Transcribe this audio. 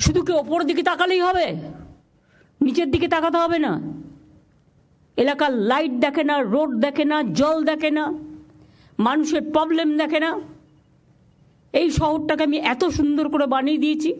শুধু কি ওপর দিকে তাকালেই হবে? নিচের দিকে তাকাতে হবে না। এলাকার লাইট দেখে না রোড দেখে না, জল দেখে না, মানুষের প্রবলেম দেখে না। এই শহরটাকে আমি এত সুন্দর করে বানিয়ে দিয়েছি।